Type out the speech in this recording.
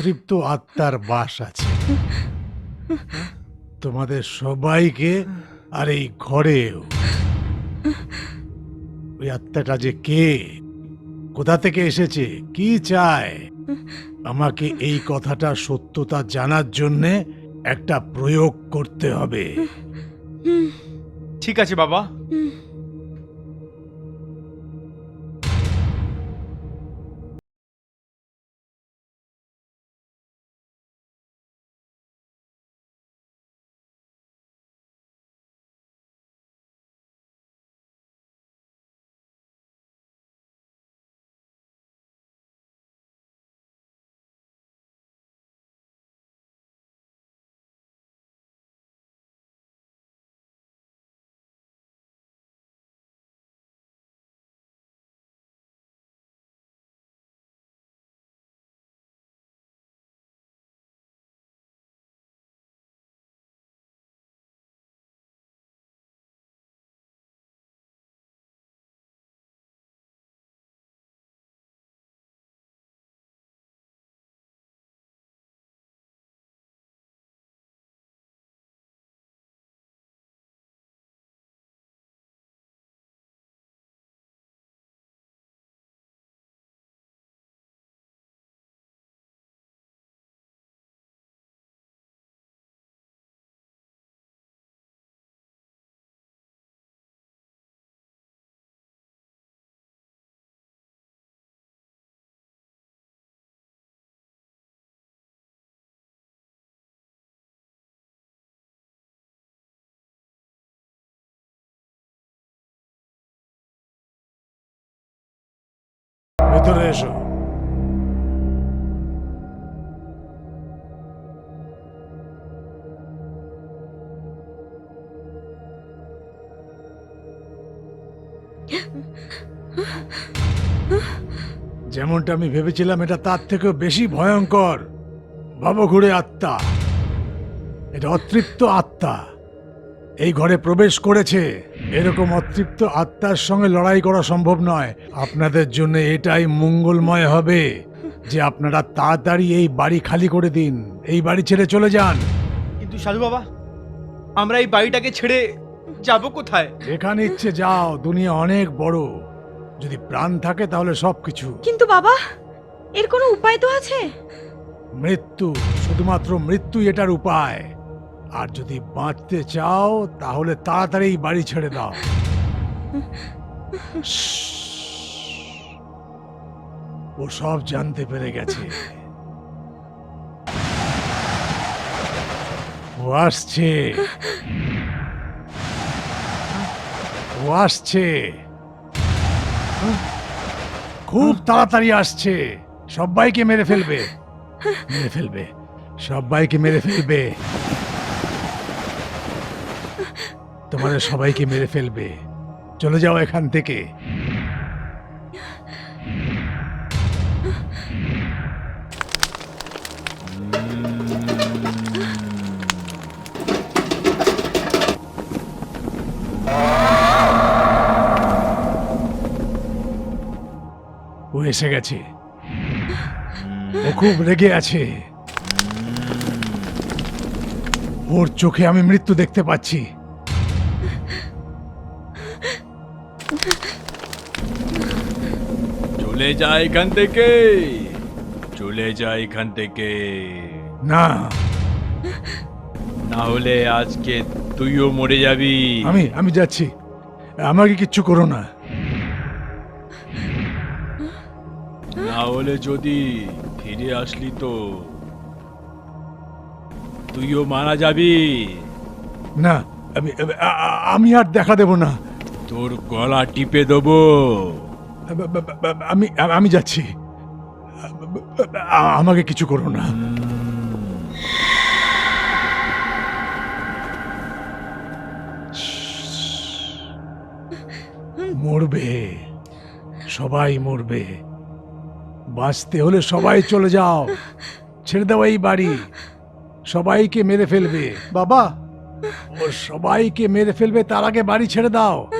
অতৃপ্ত আত্মার বাস আছে। তোমাদের সবাইকে আর এই ঘরেও। ওই আত্মাটা যে কে? কোথা থেকে এসেছে? কি চায়? আমাকে এই কথাটা সত্যতা জানার জন্যে একটা প্রয়োগ করতে হবে। ঠিক আছে বাবা। এসো যেমনটা আমি ভেবেছিলাম এটা তার থেকেও বেশি ভয়ঙ্কর। ভবঘুরে আত্মা। এটা অতৃপ্ত আত্মা। এই ঘরে প্রবেশ করেছে। এরকম অতৃপ্ত আত্মার সঙ্গে লড়াই করা সম্ভব নয়। আপনাদের জন্য এটাই মঙ্গলময় হবে যে আপনারা তাড়াতাড়ি এই বাড়ি খালি করে দিন। এই বাড়ি ছেড়ে চলে যান। কিন্তু সাধু বাবা আমরা এই বাড়িটাকে ছেড়ে যাব কোথায়? যেখানে ইচ্ছে যাও দুনিয়া অনেক বড়। যদি প্রাণ থাকে তাহলে সবকিছু। কিন্তু বাবা এর কোনো উপায় তো আছে? মৃত্যু শুধুমাত্র মৃত্যু এটার উপায়। আর যদি বাঁচতে চাও, তাহলে তাড়াতাড়ি বাড়ি ছেড়ে দাও। ও সব জানতে পেরে গেছে। ও আসছে। ও আসছে। খুব তাড়াতাড়ি আসছে। সবাইকে মেরে ফেলবে। মেরে ফেলবে। সবাইকে মেরে ফেলবে। তোমাদের সবাইকে মেরে ফেলবে। চলে যাও এখান থেকে। ও এসে গেছে। ও খুব রেগে আছে। ওর চোখে আমি মৃত্যু দেখতে পাচ্ছি। চলে যা এখান থেকে। চলে যা এখান থেকে। না। না হলে আজকে তুইও মরে যাবি। আমি আমি যাচ্ছি। আমাকে কিচ্ছু করো না। না হলে যদি ফিরে আসলি তো তুইও মারা যাবি। না আমি আমি আর দেখা দেব না। তোর গলা টিপে দেবো। আমি আমি যাচ্ছি। আমাকে কিছু করো না। মরবে। সবাই মরবে। বাঁচতে হলে সবাই চলে যাও। ছেড়ে দাও এই বাড়ি। সবাইকে মেরে ফেলবে। বাবা। ও সবাইকে মেরে ফেলবে তার আগে বাড়ি ছেড়ে দাও।